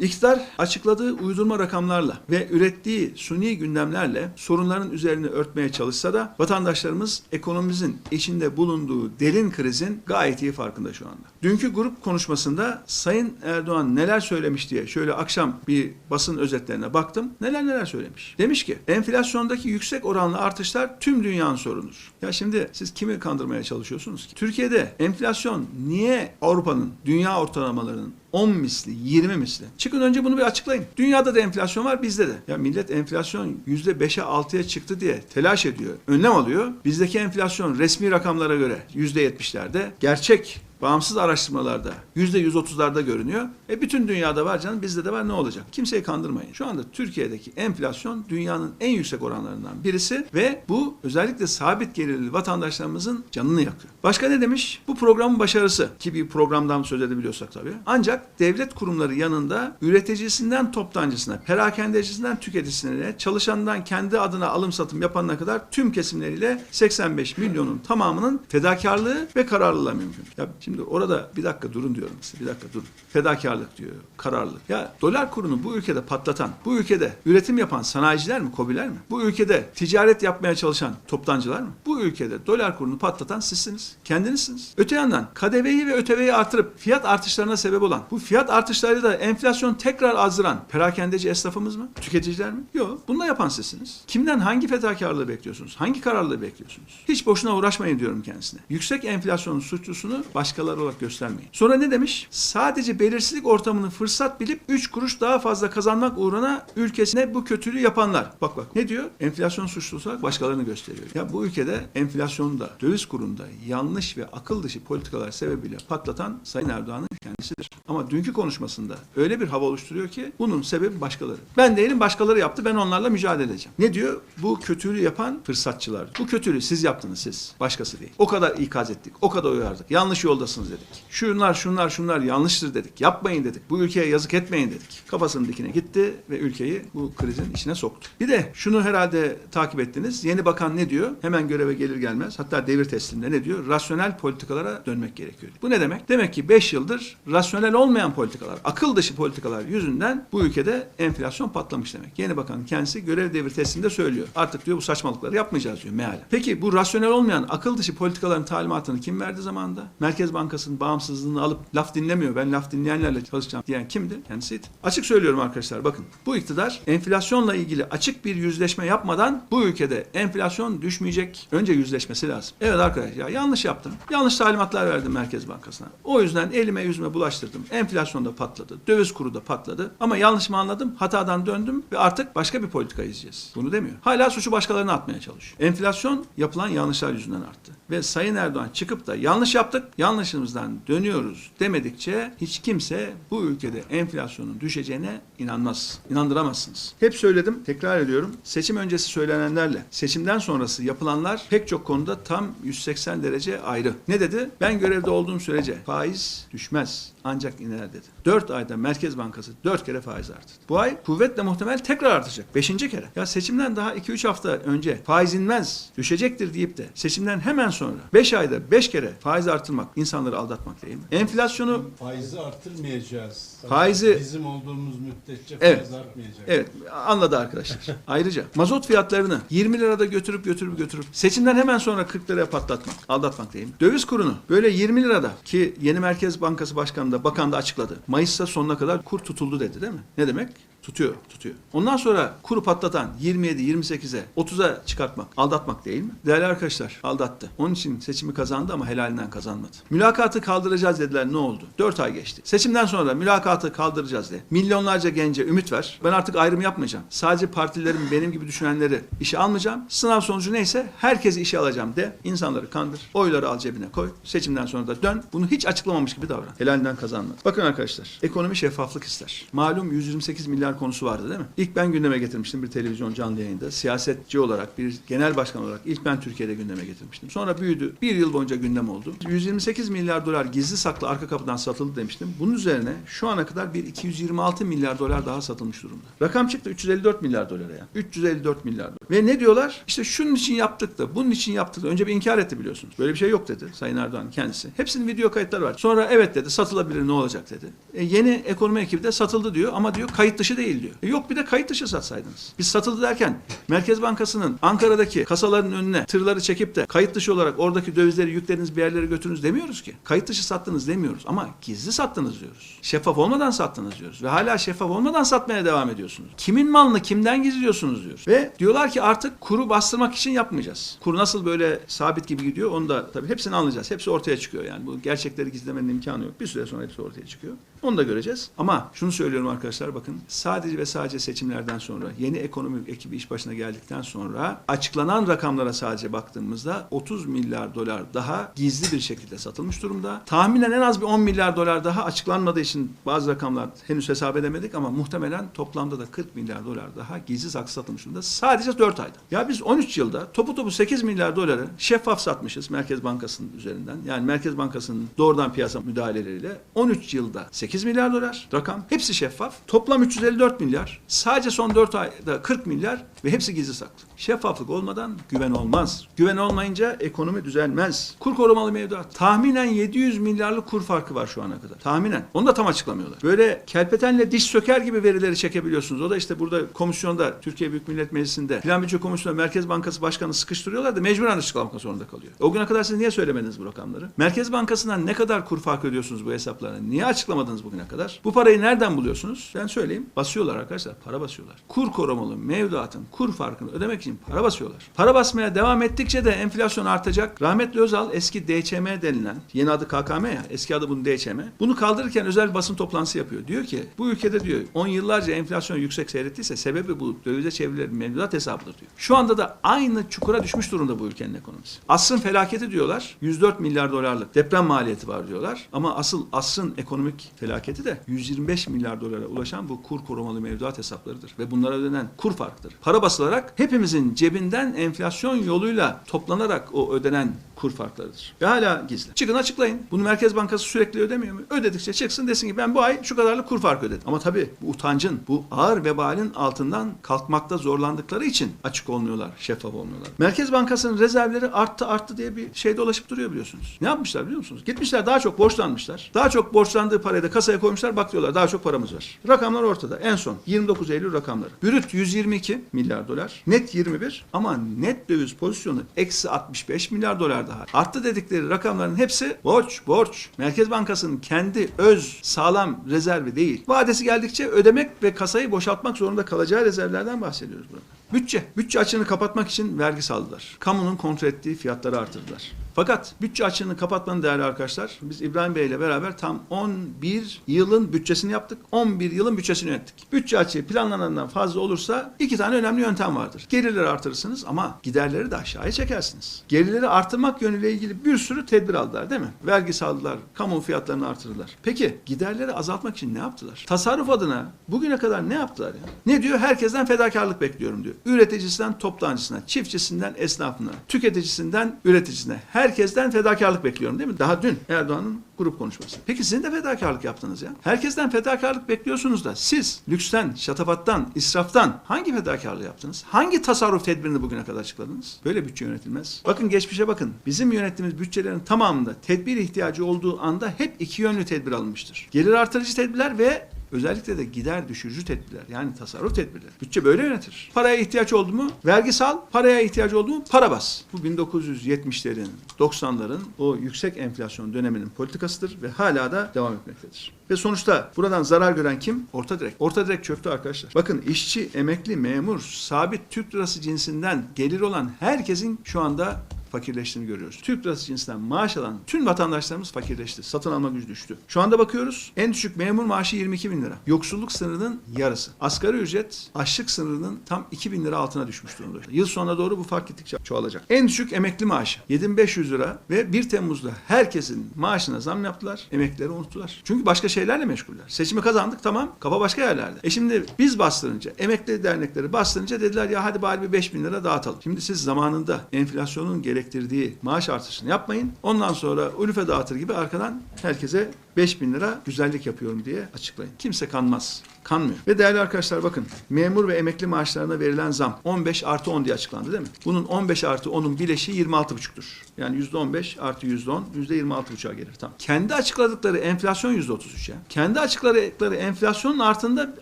İktidar açıkladığı uydurma rakamlarla ve ürettiği suni gündemlerle sorunların üzerini örtmeye çalışsa da vatandaşlarımız ekonomimizin içinde bulunduğu derin krizin gayet iyi farkında şu anda. Dünkü grup konuşmasında Sayın Erdoğan neler söylemiş diye şöyle akşam bir basın özetlerine baktım. Neler neler söylemiş. Demiş ki enflasyondaki yüksek oranlı artışlar tüm dünyanın sorunudur. Ya şimdi siz kimi kandırmaya çalışıyorsunuz ki? Türkiye'de enflasyon niye Avrupa'nın, dünya ortalamalarının 10 misli, 20 misli. Çıkın önce bunu bir açıklayın. Dünyada da enflasyon var, bizde de. Ya millet enflasyon %5'e 6'ya çıktı diye telaş ediyor. Önlem alıyor. Bizdeki enflasyon resmi rakamlara göre %70'lerde. Gerçek bağımsız araştırmalarda %130'larda görünüyor. E bütün dünyada var canım bizde de var ne olacak? Kimseyi kandırmayın. Şu anda Türkiye'deki enflasyon dünyanın en yüksek oranlarından birisi ve bu özellikle sabit gelirli vatandaşlarımızın canını yakıyor. Başka ne demiş? Bu programın başarısı ki bir programdan söz edebiliyorsak tabii. Ancak devlet kurumları yanında üreticisinden toptancısına, perakendecisinden tüketicisine, çalışandan kendi adına alım satım yapanına kadar tüm kesimleriyle 85 milyonun tamamının fedakarlığı ve kararlılığı mümkün. Ya şimdi orada bir dakika durun diyorum size. Bir dakika durun. Fedakarlık diyor, kararlılık. Ya dolar kurunu bu ülkede patlatan, bu ülkede üretim yapan sanayiciler mi, kobiler mi? Bu ülkede ticaret yapmaya çalışan toptancılar mı? Bu ülkede dolar kurunu patlatan sizsiniz. Kendinizsiniz. Öte yandan KDV'yi ve ÖTV'yi artırıp fiyat artışlarına sebep olan, bu fiyat artışlarıyla da enflasyon tekrar azdıran perakendeci esnafımız mı? Tüketiciler mi? Yok. Bunu yapan sizsiniz. Kimden hangi fedakarlığı bekliyorsunuz? Hangi kararlılığı bekliyorsunuz? Hiç boşuna uğraşmayın diyorum kendisine. Yüksek enflasyonun suçlusunu başkaları olarak göstermeyin. Sonra ne demiş? Sadece belirsizlik ortamını fırsat bilip 3 kuruş daha fazla kazanmak uğruna ülkesine bu kötülüğü yapanlar. Bak bak ne diyor? Enflasyon suçlusu olarak başkalarını gösteriyor. Ya bu ülkede enflasyonda, döviz kurunda yanlış ve akıl dışı politikalar sebebiyle patlatan Sayın Erdoğan'ın kendisidir. Ama dünkü konuşmasında öyle bir hava oluşturuyor ki bunun sebebi başkaları. Ben değilim başkaları yaptı ben onlarla mücadele edeceğim. Ne diyor? Bu kötülüğü yapan fırsatçılar. Bu kötülüğü siz yaptınız siz. Başkası değil. O kadar ikaz ettik. O kadar uyardık. Yanlış yoldasınız dedik. Şunlar şunlar şunlar yanlıştır dedik. Yapmayın dedik. Bu ülkeye yazık etmeyin dedik. Kafasının dikine gitti ve ülkeyi bu krizin içine soktu. Bir de şunu herhalde takip ettiniz. Yeni bakan ne diyor? Hemen göreve gelir gelmez. Hatta devir teslimde ne diyor? Rasyonel politikalara dönmek gerekiyor. Bu ne demek? Demek ki 5 yıldır rasyonel olmayan politikalar, akıl dışı politikalar yüzünden bu ülkede enflasyon patlamış demek. Yeni bakan kendisi görev devir teslimde söylüyor. Artık diyor bu saçmalıkları yapmayacağız diyor mealen. Peki bu rasyonel olmayan akıl dışı politikaların talimatını kim verdi zamanında? Merkez Bankası'nın bağımsızlığını alıp laf dinlemiyor. Ben laf dinleyenlerle çalışacağım diyen kimdi? Kendisiydi. Açık söylüyorum arkadaşlar bakın. Bu iktidar enflasyonla ilgili açık bir yüzleşme yapmadan bu ülkede enflasyon düşmeyecek. Önce yüzleşmesi lazım. Evet arkadaşlar ya yanlış yaptım. Yanlış talimatlar verdim Merkez Bankası'na. O yüzden elime yüzüme bulaştırdım. Enflasyon da patladı. Döviz kuru da patladı. Ama yanlış mı anladım? Hatadan döndüm ve artık başka bir politika izleyeceğiz. Bunu demiyor. Hala suçu başkalarına atmaya çalışıyor. Enflasyon yapılan yanlışlar yüzünden arttı. Ve Sayın Erdoğan çıkıp da yanlış yaptık, yanlışımızdan dönüyoruz demedikçe hiç kimse bu ülkede enflasyonun düşeceğine inanmaz. İnandıramazsınız. Hep söyledim, tekrar ediyorum. Seçim öncesi söylenenlerle seçimden sonrası yapılanlar pek çok konuda tam 180 derece ayrı. Ne dedi? Ben görevde olduğum sürece faiz düşmez ancak iner dedi. 4 ayda Merkez Bankası 4 kere faiz arttı. Bu ay kuvvetle muhtemel tekrar artacak. 5. kere. Ya seçimden daha 2-3 hafta önce faiz inmez, düşecektir deyip de seçimden hemen sonra 5 ayda 5 kere faiz artırmak insanları aldatmak değil mi? Enflasyonu Faizi artırmayacağız. Faizi- bizim olduğumuz müddetçe Evet. faiz artmayacak. Evet anladı arkadaşlar. Ayrıca mazot fiyatlarını 20 lirada götürüp götürüp götürüp seçimden hemen sonra 40 liraya patlatmak. Aldatmak değil mi? Döviz kurunu böyle 20 lirada ki yeni Merkez Bankası Başkanı bakan da açıkladı. Mayıs'ta sonuna kadar kur tutuldu dedi değil mi? Ne demek? Tutuyor, tutuyor. Ondan sonra kuru patlatan 27, 28'e, 30'a çıkartmak, aldatmak değil mi? Değerli arkadaşlar, aldattı. Onun için seçimi kazandı ama helalinden kazanmadı. Mülakatı kaldıracağız dediler ne oldu? 4 ay geçti. Seçimden sonra mülakatı kaldıracağız de. Milyonlarca gence ümit ver. Ben artık ayrım yapmayacağım. Sadece partilerin benim gibi düşünenleri işe almayacağım. Sınav sonucu neyse herkesi işe alacağım de. İnsanları kandır. Oyları al cebine koy. Seçimden sonra da dön. Bunu hiç açıklamamış gibi davran. Helalinden kazanmadı. Bakın arkadaşlar, ekonomi şeffaflık ister. Malum 128 milyar konusu vardı değil mi? İlk ben gündeme getirmiştim bir televizyon canlı yayında. Siyasetçi olarak, bir genel başkan olarak ilk ben Türkiye'de gündeme getirmiştim. Sonra büyüdü. Bir yıl boyunca gündem oldu. 128 milyar dolar gizli saklı arka kapıdan satıldı demiştim. Bunun üzerine şu ana kadar bir 226 milyar dolar daha satılmış durumda. Rakam çıktı 354 milyar dolara ya. 354 milyar dolar. Ve ne diyorlar? İşte şunun için yaptık da, bunun için yaptık da. Önce bir inkar etti biliyorsunuz. Böyle bir şey yok dedi Sayın Erdoğan kendisi. Hepsinin video kayıtları var. Sonra evet dedi satılabilir ne olacak dedi. E, yeni ekonomi ekibi de satıldı diyor ama diyor kayıt dışı değil diyor. E, yok bir de kayıt dışı satsaydınız. Biz satıldı derken Merkez Bankası'nın Ankara'daki kasaların önüne tırları çekip de kayıt dışı olarak oradaki dövizleri yükleriniz bir yerlere götürünüz demiyoruz ki. Kayıt dışı sattınız demiyoruz ama gizli sattınız diyoruz. Şeffaf olmadan sattınız diyoruz. Ve hala şeffaf olmadan satmaya devam ediyorsunuz. Kimin malını kimden gizliyorsunuz diyoruz. Ve diyorlar ki artık kuru bastırmak için yapmayacağız. Kur nasıl böyle sabit gibi gidiyor onu da tabii hepsini anlayacağız. Hepsi ortaya çıkıyor yani. Bu gerçekleri gizlemenin imkanı yok. Bir süre sonra hepsi ortaya çıkıyor. Onu da göreceğiz. Ama şunu söylüyorum arkadaşlar bakın sadece ve sadece seçimlerden sonra yeni ekonomi ekibi iş başına geldikten sonra açıklanan rakamlara sadece baktığımızda 30 milyar dolar daha gizli bir şekilde satılmış durumda. Tahminen en az bir 10 milyar dolar daha açıklanmadığı için bazı rakamlar henüz hesap edemedik ama muhtemelen toplamda da 40 milyar dolar daha gizli saklı satılmış durumda. Sadece 4 ayda. Ya biz 13 yılda topu topu 8 milyar doları şeffaf satmışız Merkez Bankası'nın üzerinden. Yani Merkez Bankası'nın doğrudan piyasa müdahaleleriyle 13 yılda 8 milyar dolar rakam. Hepsi şeffaf. Toplam 354 milyar. Sadece son 4 ayda 40 milyar ve hepsi gizli saklı. Şeffaflık olmadan güven olmaz. Güven olmayınca ekonomi düzelmez. Kur korumalı mevduat. Tahminen 700 milyarlık kur farkı var şu ana kadar. Tahminen. Onu da tam açıklamıyorlar. Böyle kelpetenle diş söker gibi verileri çekebiliyorsunuz. O da işte burada komisyonda Türkiye Büyük Millet Meclisi'nde Plan Bütçe Komisyonu Merkez Bankası Başkanı sıkıştırıyorlar da mecburen açıklamak zorunda kalıyor. O güne kadar siz niye söylemediniz bu rakamları? Merkez Bankası'ndan ne kadar kur farkı ödüyorsunuz bu hesaplarını? Niye açıklamadınız bugüne kadar? Bu parayı nereden buluyorsunuz? Ben söyleyeyim. Basıyorlar arkadaşlar. Para basıyorlar. Kur korumalı mevduatın kur farkını ödemek için para basıyorlar. Para basmaya devam ettikçe de enflasyon artacak. Rahmetli Özal eski DÇM denilen, yeni adı KKM ya, eski adı bunun DÇM. Bunu kaldırırken özel basın toplantısı yapıyor. Diyor ki bu ülkede diyor 10 yıllarca enflasyon yüksek seyrettiyse sebebi bu dövize çevrilen mevduat hesabıdır diyor. Şu anda da aynı çukura düşmüş durumda bu ülkenin ekonomisi. Asrın felaketi diyorlar. 104 milyar dolarlık deprem maliyeti var diyorlar. Ama asıl asrın ekonomik felaketi de 125 milyar dolara ulaşan bu kur korumalı mevduat hesaplarıdır. Ve bunlara ödenen kur farkıdır. Para basılarak hepimizin cebinden enflasyon yoluyla toplanarak o ödenen kur farklarıdır. Ve hala gizli. Çıkın açıklayın. Bunu Merkez Bankası sürekli ödemiyor mu? Ödedikçe çıksın desin ki ben bu ay şu kadarlık kur farkı ödedim. Ama tabii bu utancın, bu ağır vebalin altından kalkmakta zorlandıkları için açık olmuyorlar, şeffaf olmuyorlar. Merkez Bankası'nın rezervleri arttı arttı diye bir şey dolaşıp duruyor biliyorsunuz. Ne yapmışlar biliyor musunuz? Gitmişler daha çok borçlanmışlar. Daha çok borçlandığı parayı da kasaya koymuşlar. Bak diyorlar daha çok paramız var. Rakamlar ortada. En son 29 Eylül rakamları. Brüt 122 milyar dolar. Net 21 ama net döviz pozisyonu eksi 65 milyar dolar daha. Arttı dedikleri rakamların hepsi borç, borç. Merkez Bankası'nın kendi öz sağlam rezervi değil. Vadesi geldikçe ödemek ve kasayı boşaltmak zorunda kalacağı rezervlerden bahsediyoruz burada. Bütçe. Bütçe açığını kapatmak için vergi saldılar. Kamunun kontrol ettiği fiyatları artırdılar. Fakat bütçe açığını kapatmanın değerli arkadaşlar biz İbrahim Bey ile beraber tam 11 yılın bütçesini yaptık. 11 yılın bütçesini yönettik. Bütçe açığı planlanandan fazla olursa iki tane önemli yöntem vardır. Gelirleri artırırsınız ama giderleri de aşağıya çekersiniz. Gelirleri artırmak yönüyle ilgili bir sürü tedbir aldılar değil mi? Vergi saldılar, kamu fiyatlarını artırdılar. Peki giderleri azaltmak için ne yaptılar? Tasarruf adına bugüne kadar ne yaptılar ya? Ne diyor? Herkesten fedakarlık bekliyorum diyor. Üreticisinden toptancısına, çiftçisinden esnafına, tüketicisinden üreticisine. Herkesten fedakarlık bekliyorum değil mi? Daha dün Erdoğan'ın grup konuşması. Peki sizin de fedakarlık yaptınız ya. Herkesten fedakarlık bekliyorsunuz da siz lüksten, şatafattan, israftan hangi fedakarlığı yaptınız? Hangi tasarruf tedbirini bugüne kadar açıkladınız? Böyle bütçe yönetilmez. Bakın geçmişe bakın. Bizim yönettiğimiz bütçelerin tamamında tedbir ihtiyacı olduğu anda hep iki yönlü tedbir alınmıştır. Gelir artırıcı tedbirler ve Özellikle de gider düşürücü tedbirler yani tasarruf tedbirleri. Bütçe böyle yönetilir. Paraya ihtiyaç oldu mu vergi sal, paraya ihtiyaç oldu mu para bas. Bu 1970'lerin, 90'ların o yüksek enflasyon döneminin politikasıdır ve hala da devam etmektedir. Ve sonuçta buradan zarar gören kim? Orta direk. Orta direk çöktü arkadaşlar. Bakın işçi, emekli, memur, sabit Türk lirası cinsinden gelir olan herkesin şu anda fakirleştiğini görüyoruz. Türk lirası cinsinden maaş alan tüm vatandaşlarımız fakirleşti. Satın alma gücü düştü. Şu anda bakıyoruz en düşük memur maaşı 22 bin lira. Yoksulluk sınırının yarısı. Asgari ücret açlık sınırının tam 2 bin lira altına düşmüş durumda. Yıl sonuna doğru bu fark gittikçe çoğalacak. En düşük emekli maaşı 7500 lira ve 1 Temmuz'da herkesin maaşına zam yaptılar. Emeklileri unuttular. Çünkü başka şeylerle meşguller. Seçimi kazandık tamam kafa başka yerlerde. E şimdi biz bastırınca emekli dernekleri bastırınca dediler ya hadi bari bir 5 bin lira dağıtalım. Şimdi siz zamanında enflasyonun gerektirdiği maaş artışını yapmayın. Ondan sonra ülfe dağıtır gibi arkadan herkese 5 bin lira güzellik yapıyorum diye açıklayın. Kimse kanmaz. Kanmıyor. Ve değerli arkadaşlar bakın memur ve emekli maaşlarına verilen zam 15 artı 10 diye açıklandı değil mi? Bunun 15 artı 10'un bileşiği 26,5'tur. Yani %15 artı %10 %26,5'a gelir. Tamam. Kendi açıkladıkları enflasyon %33 ya. Kendi açıkladıkları enflasyonun altında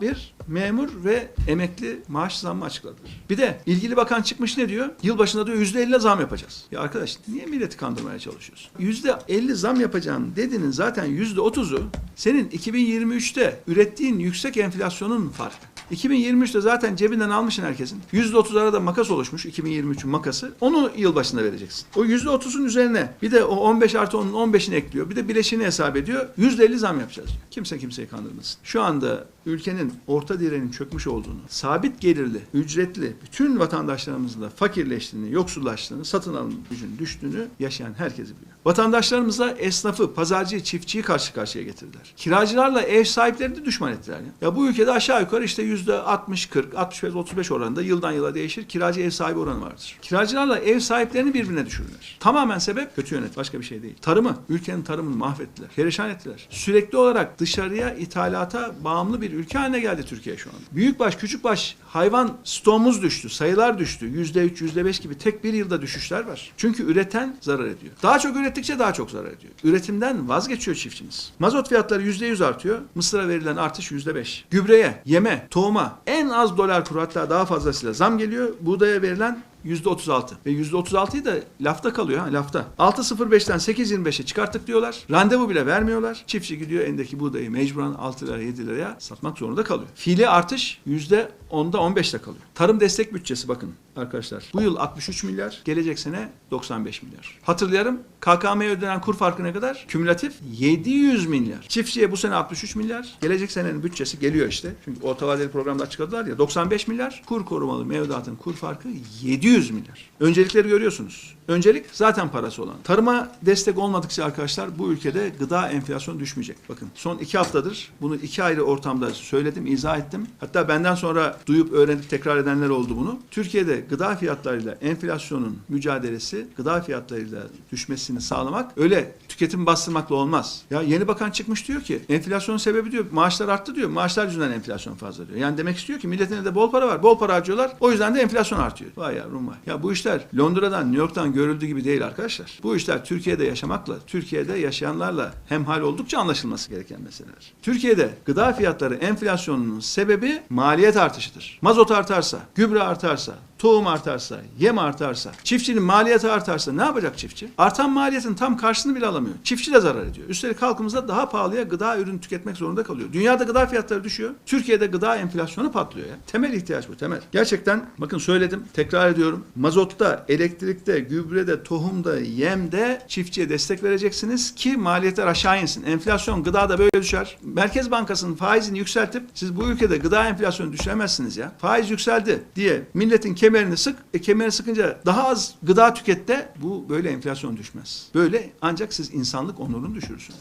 bir memur ve emekli maaş zammı açıkladılar. Bir de ilgili bakan çıkmış ne diyor? Yılbaşında diyor %50 zam yapacağız. Ya arkadaş niye milleti kandırmaya çalışıyorsun? %50 zam yapacağım dediğinin zaten %30'u senin 2023'te ürettiğin yüksek enflasyonun farkı. 2023'te zaten cebinden almışsın herkesin. %30 arada makas oluşmuş 2023'ün makası. Onu yılbaşında vereceksin. O %30'un üzerine bir de o 15 artı onun 15'ini ekliyor. Bir de bileşini hesap ediyor. %50 zam yapacağız. diyor. Kimse kimseyi kandırmasın. Şu anda ülkenin orta direnin çökmüş olduğunu, sabit gelirli, ücretli bütün vatandaşlarımızın da fakirleştiğini, yoksullaştığını, satın alım gücünün düştüğünü yaşayan herkesi biliyor. Vatandaşlarımıza esnafı, pazarcıyı, çiftçiyi karşı karşıya getirdiler. Kiracılarla ev sahiplerini düşman ettiler. Ya, ya bu ülkede aşağı yukarı işte yüzde 60, 40, 65, 35 oranında yıldan yıla değişir. Kiracı ev sahibi oranı vardır. Kiracılarla ev sahiplerini birbirine düşürdüler. Tamamen sebep kötü yönet, başka bir şey değil. Tarımı, ülkenin tarımını mahvettiler. Perişan ettiler. Sürekli olarak dışarıya ithalata bağımlı bir ülke haline geldi Türkiye şu anda. Büyükbaş, küçükbaş hayvan stoğumuz düştü. Sayılar düştü. Yüzde üç, yüzde beş gibi tek bir yılda düşüşler var. Çünkü üreten zarar ediyor. Daha çok ürettikçe daha çok zarar ediyor. Üretimden vazgeçiyor çiftçimiz. Mazot fiyatları yüzde yüz artıyor. Mısıra verilen artış yüzde beş. Gübreye, yeme, tohuma en az dolar kuru hatta daha fazlasıyla zam geliyor. Buğdaya verilen %36 ve %36'yı da lafta kalıyor ha lafta. 6.05'ten 8.25'e çıkarttık diyorlar. Randevu bile vermiyorlar. Çiftçi gidiyor elindeki buğdayı mecburen 6 liraya 7 liraya satmak zorunda kalıyor. Fiili artış %10'da 15'te kalıyor. Tarım destek bütçesi bakın arkadaşlar. Bu yıl 63 milyar, gelecek sene 95 milyar. Hatırlayalım KKM'ye ödenen kur farkı ne kadar? Kümülatif 700 milyar. Çiftçiye bu sene 63 milyar. Gelecek senenin bütçesi geliyor işte. Çünkü orta vadeli programda açıkladılar ya 95 milyar. Kur korumalı mevduatın kur farkı 700 milyar. Öncelikleri görüyorsunuz. Öncelik zaten parası olan. Tarıma destek olmadıkça arkadaşlar bu ülkede gıda enflasyonu düşmeyecek. Bakın son iki haftadır bunu iki ayrı ortamda söyledim, izah ettim. Hatta benden sonra duyup öğrenip tekrar edenler oldu bunu. Türkiye'de gıda fiyatlarıyla enflasyonun mücadelesi, gıda fiyatlarıyla düşmesini sağlamak öyle tüketim bastırmakla olmaz. Ya yeni bakan çıkmış diyor ki enflasyonun sebebi diyor maaşlar arttı diyor. Maaşlar yüzünden enflasyon fazla diyor. Yani demek istiyor ki milletin de bol para var. Bol para harcıyorlar. O yüzden de enflasyon artıyor. Vay yavrum vay. Ya bu işler Londra'dan, New York'tan görüldüğü gibi değil arkadaşlar. Bu işler Türkiye'de yaşamakla, Türkiye'de yaşayanlarla hemhal oldukça anlaşılması gereken meseleler. Türkiye'de gıda fiyatları enflasyonunun sebebi maliyet artışıdır. Mazot artarsa, gübre artarsa, tohum artarsa, yem artarsa, çiftçinin maliyeti artarsa ne yapacak çiftçi? Artan maliyetin tam karşısını bile alamıyor. Çiftçi de zarar ediyor. Üstelik halkımızda daha pahalıya gıda ürünü tüketmek zorunda kalıyor. Dünyada gıda fiyatları düşüyor. Türkiye'de gıda enflasyonu patlıyor ya. Temel ihtiyaç bu temel. Gerçekten bakın söyledim, tekrar ediyorum. Mazotta, elektrikte, gübrede, tohumda, yemde çiftçiye destek vereceksiniz ki maliyetler aşağı insin. Enflasyon gıdada böyle düşer. Merkez Bankası'nın faizini yükseltip siz bu ülkede gıda enflasyonu düşüremezsiniz ya. Faiz yükseldi diye milletin kemerini sık. E kemerini sıkınca daha az gıda tükette bu böyle enflasyon düşmez. Böyle ancak siz insanlık onurunu düşürürsünüz.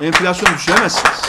Enflasyon düşüremezsiniz.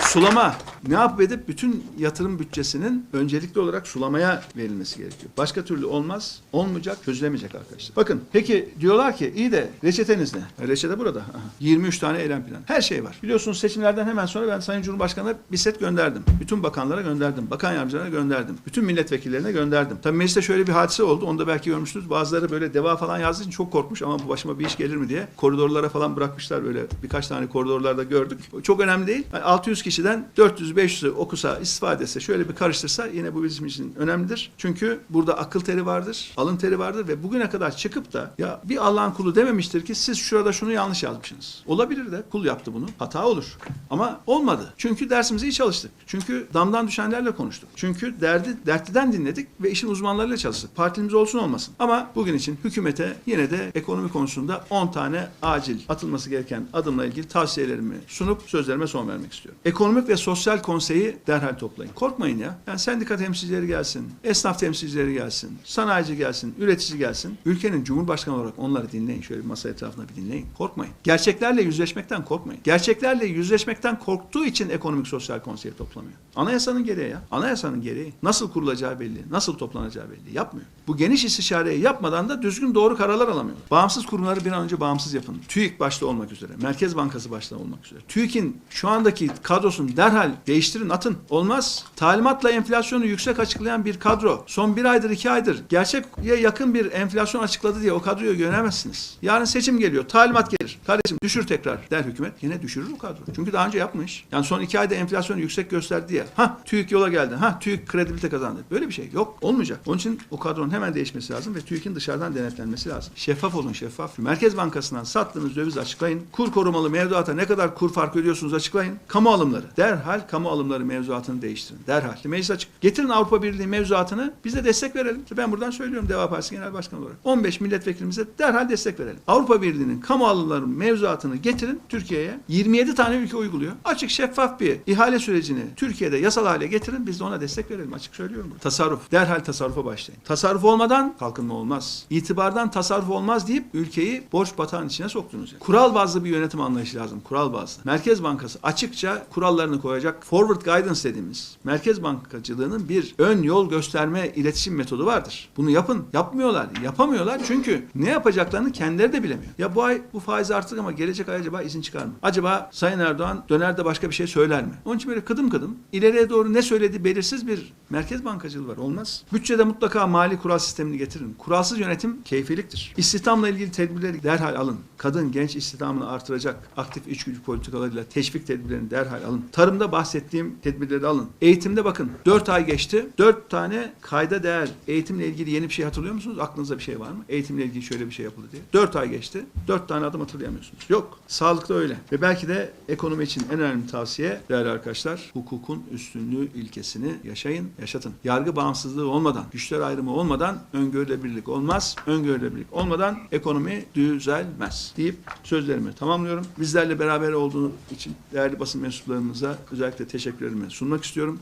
Sulama ne yapıp edip bütün yatırım bütçesinin öncelikli olarak sulamaya verilmesi gerekiyor. Başka türlü olmaz, olmayacak, çözülemeyecek arkadaşlar. Bakın peki diyorlar ki iyi de reçeteniz ne? E, Reçete burada. Aha. 23 tane eylem planı. Her şey var. Biliyorsunuz seçimlerden hemen sonra ben Sayın Cumhurbaşkanı'na bir set gönderdim. Bütün bakanlara gönderdim. Bakan yardımcılarına gönderdim. Bütün milletvekillerine gönderdim. Tabii mecliste şöyle bir hadise oldu. Onu da belki görmüştünüz. Bazıları böyle deva falan yazdığı için çok korkmuş ama bu başıma bir iş gelir mi diye koridorlara falan bırakmışlar böyle birkaç tane koridorlarda gördük. Çok önemli değil. Yani 600 kişiden 400 400'ü 500'ü okusa, istifade etse, şöyle bir karıştırsa yine bu bizim için önemlidir. Çünkü burada akıl teri vardır, alın teri vardır ve bugüne kadar çıkıp da ya bir Allah'ın kulu dememiştir ki siz şurada şunu yanlış yazmışsınız. Olabilir de kul yaptı bunu. Hata olur. Ama olmadı. Çünkü dersimizi iyi çalıştık. Çünkü damdan düşenlerle konuştuk. Çünkü derdi dertliden dinledik ve işin uzmanlarıyla çalıştık. Partimiz olsun olmasın. Ama bugün için hükümete yine de ekonomi konusunda 10 tane acil atılması gereken adımla ilgili tavsiyelerimi sunup sözlerime son vermek istiyorum. Ekonomik ve Sosyal Konseyi derhal toplayın. Korkmayın ya. Yani sendika temsilcileri gelsin, esnaf temsilcileri gelsin, sanayici gelsin, üretici gelsin. Ülkenin Cumhurbaşkanı olarak onları dinleyin. Şöyle bir masa etrafında bir dinleyin. Korkmayın. Gerçeklerle yüzleşmekten korkmayın. Gerçeklerle yüzleşmekten korktuğu için Ekonomik Sosyal Konseyi toplamıyor. Anayasanın gereği ya. Anayasanın gereği. Nasıl kurulacağı belli. Nasıl toplanacağı belli. Yapmıyor. Bu geniş istişareyi yapmadan da düzgün doğru kararlar alamıyor. Bağımsız kurumları bir an önce bağımsız yapın. TÜİK başta olmak üzere. Merkez Bankası başta olmak üzere. TÜİK'in şu andaki kadrosunu derhal değiştirin, atın. Olmaz. Talimatla enflasyonu yüksek açıklayan bir kadro. Son bir aydır, iki aydır gerçekye yakın bir enflasyon açıkladı diye o kadroyu göremezsiniz. Yarın seçim geliyor. Talimat gelir. Kardeşim düşür tekrar der hükümet. Yine düşürür o kadro. Çünkü daha önce yapmış. Yani son iki ayda enflasyonu yüksek gösterdi diye. Ha TÜİK yola geldi. Ha TÜİK kredibilite kazandı. Böyle bir şey yok. Olmayacak. Onun için o kadronun hemen değişmesi lazım ve TÜİK'in dışarıdan denetlenmesi lazım. Şeffaf olun şeffaf. Merkez Bankası'ndan sattığınız döviz açıklayın. Kur korumalı mevduata ne kadar kur farkı ödüyorsunuz açıklayın. Kamu alımları. Derhal kamu alımları mevzuatını değiştirin. Derhal. Meclis açık. Getirin Avrupa Birliği mevzuatını. Biz de destek verelim. Ben buradan söylüyorum Deva Partisi Genel Başkanı olarak. 15 milletvekilimize derhal destek verelim. Avrupa Birliği'nin kamu alımları mevzuatını getirin Türkiye'ye. 27 tane ülke uyguluyor. Açık şeffaf bir ihale sürecini Türkiye'de yasal hale getirin. Biz de ona destek verelim. Açık söylüyorum. bunu. Tasarruf. Derhal tasarrufa başlayın. Tasarruf olmadan kalkınma olmaz. İtibardan tasarruf olmaz deyip ülkeyi borç batağın içine soktunuz. yani. Kural bazlı bir yönetim anlayışı lazım. Kural bazlı. Merkez Bankası açıkça kurallarını koyacak forward guidance dediğimiz merkez bankacılığının bir ön yol gösterme iletişim metodu vardır. Bunu yapın. Yapmıyorlar. Yapamıyorlar çünkü ne yapacaklarını kendileri de bilemiyor. Ya bu ay bu faiz arttık ama gelecek ay acaba izin çıkar mı? Acaba Sayın Erdoğan döner de başka bir şey söyler mi? Onun için böyle kıdım kıdım ileriye doğru ne söylediği belirsiz bir merkez bankacılığı var. Olmaz. Bütçede mutlaka mali kural sistemini getirin. Kuralsız yönetim keyfiliktir. İstihdamla ilgili tedbirleri derhal alın. Kadın genç istihdamını artıracak aktif içgüdü politikalarıyla teşvik tedbirlerini derhal alın. Tarımda bahsettiğim tedbirleri alın. Eğitimde bakın 4 ay geçti. 4 tane kayda değer eğitimle ilgili yeni bir şey hatırlıyor musunuz? Aklınızda bir şey var mı? Eğitimle ilgili şöyle bir şey yapıldı diye. 4 ay geçti. 4 tane adım hatırlayamıyorsunuz. Yok. Sağlıkta öyle. Ve belki de ekonomi için en önemli tavsiye değerli arkadaşlar hukukun üstünlüğü ilkesini yaşayın, yaşatın. Yargı bağımsızlığı olmadan, güçler ayrımı olmadan öngörülebilirlik olmaz. Öngörülebilirlik olmadan ekonomi düzelmez deyip sözlerimi tamamlıyorum. Bizlerle beraber olduğu için değerli basın mensuplarımıza özellikle teşekkürlerimi sunmak istiyorum.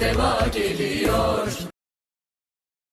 Deva geliyor